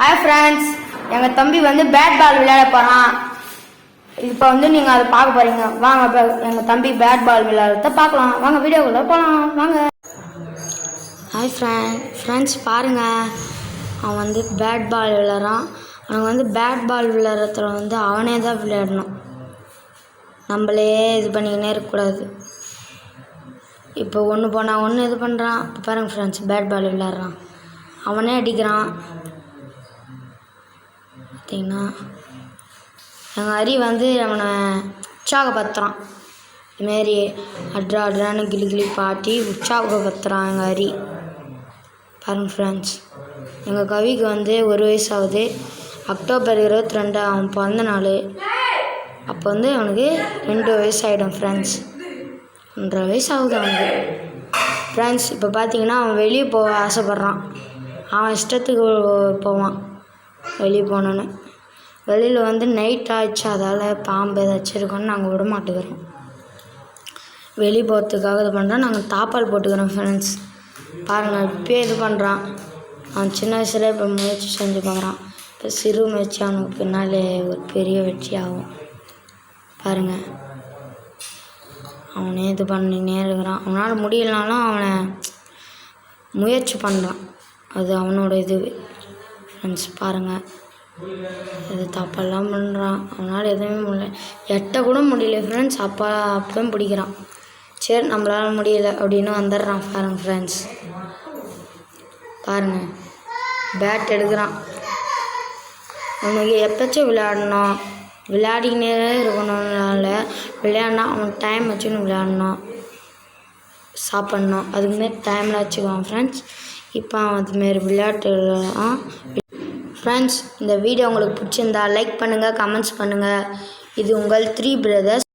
Hi friends எங்கள் தம்பி வந்து பேட் பால் விளையாட போகிறான் இப்போ வந்து நீங்கள் அதை பார்க்க போகிறீங்க வாங்க எங்கள் தம்பி பேட் பால் விளையாடுறத பார்க்கலாம். வாங்க வீடியோக்குள்ளே போகலாம் வாங்க. ஹாய் ஃப்ரெண்ட் ஃப்ரெண்ட்ஸ் பாருங்கள் அவன் வந்து பேட் பால் விளையாடுறான். அவனுக்கு வந்து பேட் பால் விளையாடுறதுல வந்து அவனே தான் விளையாடணும். நம்மளே இது பண்ணிக்கினே இருக்கக்கூடாது. இப்போ ஒன்று போனால் ஒன்று இது பண்ணுறான் இப்போ பாருங்கள் ஃப்ரெண்ட்ஸ் பேட் பால் விளையாடுறான். அவனே அடிக்கிறான். பார்த்தீங்கன்னா எங்கள் அரி வந்து அவனை உற்சாகப்படுத்துகிறான் இதுமாரி அட்ரா அட்ரான்னு கிளி கிளி பாட்டி உற்சாகப்படுத்துகிறான் எங்கள் அரி. பாருங்க ஃப்ரெண்ட்ஸ் எங்கள் கவிக்கு வந்து ஒரு வயசு ஆகுது அக்டோபர் இருபத்தி ரெண்டு அவன் பிறந்த நாள். அப்போ வந்து அவனுக்கு ரெண்டு வயசு ஆகிடும் ஃப்ரெண்ட்ஸ் ஒன்றரை வயசு ஆகுது அவனுக்கு. ஃப்ரெண்ட்ஸ் இப்போ பார்த்தீங்கன்னா அவன் வெளியே போக ஆசைப்பட்றான். அவன் இஷ்டத்துக்கு போவான். வெளியே போனோன்னு. வெளியில் வந்து நைட் ஆயிடுச்சு. அதால் பாம்பு ஏதாச்சும் இருக்குன்னு நாங்கள் விட மாட்டேங்கிறோம். வெளியே போகிறதுக்காக இது பண்ணுறோம் நாங்கள் தாப்பால் போட்டுக்கிறோம் ஃப்ரெண்ட்ஸ் பாருங்கள் இப்போயே இது பண்ணுறான் அவன் சின்ன வயசுல இப்போ முயற்சி செஞ்சு பார்க்குறான். இப்போ சிறு முயற்சி அவனுக்கு பின்னாலே ஒரு பெரிய வெற்றி ஆகும். பாருங்கள் அவனே இது பண்ணினே இருக்கிறான். அவனால் முடியலனாலும் அவனை முயற்சி பண்ணுறான் அது அவனோட இதுவே. ஃப்ரெண்ட்ஸ் பாருங்கள் இது தப்பெல்லாம் பண்ணுறான் அவனால் எதுவுமே முடியல. எட்ட கூட முடியல ஃப்ரெண்ட்ஸ் அப்பா அப்பவும் பிடிக்கிறான். சரி நம்மளால முடியல அப்படின்னு வந்துடுறான் பாருங்க ஃப்ரெண்ட்ஸ் பாருங்கள் பேட் எடுக்கிறான். அவனுக்கு எப்போச்சும் விளையாடணும். விளையாடிக்கினே இருக்கணும்னால விளையாடினா அவன் டைம் வச்சுன்னு விளையாடணும். சாப்பிட்ணும். அதுக்குமே டைமில் வச்சுக்குவான் ஃப்ரெண்ட்ஸ் இப்போ அவன் அதுமாரி விளையாட்டுலாம் ஃப்ரெண்ட்ஸ் இந்த வீடியோ உங்களுக்கு பிடிச்சிருந்தா லைக் பண்ணுங்கள் கமெண்ட்ஸ் பண்ணுங்கள் இது உங்கள் த்ரீ பிரதர்ஸ்